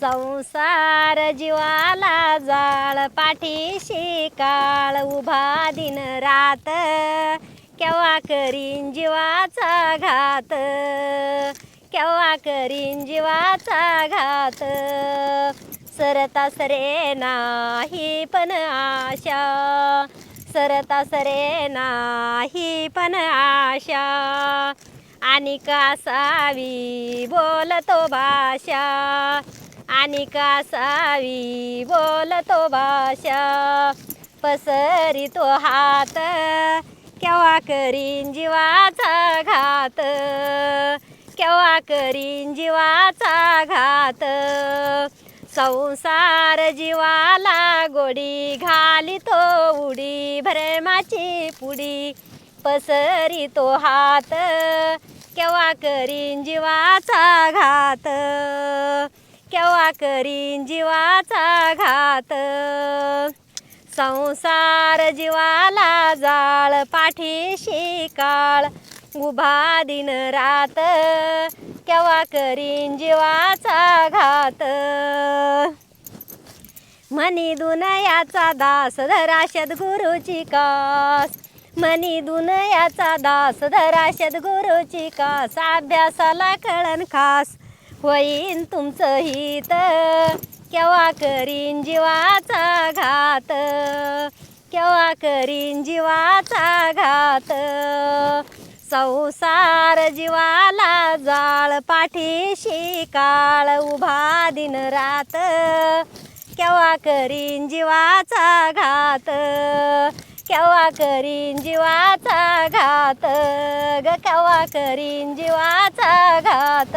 संसार जीवाला जाळ पाठीशी काळ उभा दिन रात. केव्हा करीन जीवाचा घात? केव्हा करीन जीवाचा घात? सरता सरे नाही पण आशा. सरता सरे नाही पण आशा. आणि कासावी बोलतो भाषा. आणि कासावी बोलतो भाषा पसरितो हात केव्हा करीन जीवाचा घात केव्हा करीन जीवाचा घात. संसार जीवाला गोडी घाली तो उडी भरमाची पुडी पसरितो हात केव्हा करीन जीवाचा घात. करीन जीवाचा घात. संसार जीवाला जाळ पाठीशी काळ. उभा दिन रात केव्हा करीन जीवाचा घात. मनी दुनयाचा दास धरा सद्गुरूची कास. मनी दुनयाचा दास धरा सद्गुरूची कास. अभ्यासाला कळण खास. होईन तुमचं हित. केव्हा करीन जीवाचा घात? केव्हा करीन जीवाचा घात? संसार जीवाला जाळ पाठीशी काळ उभा दिन रात. केव्हा करीन जीवाचा घात? केव्हा करीन जीवाचा घात? ग केव्हा करीन जीवाचा घात?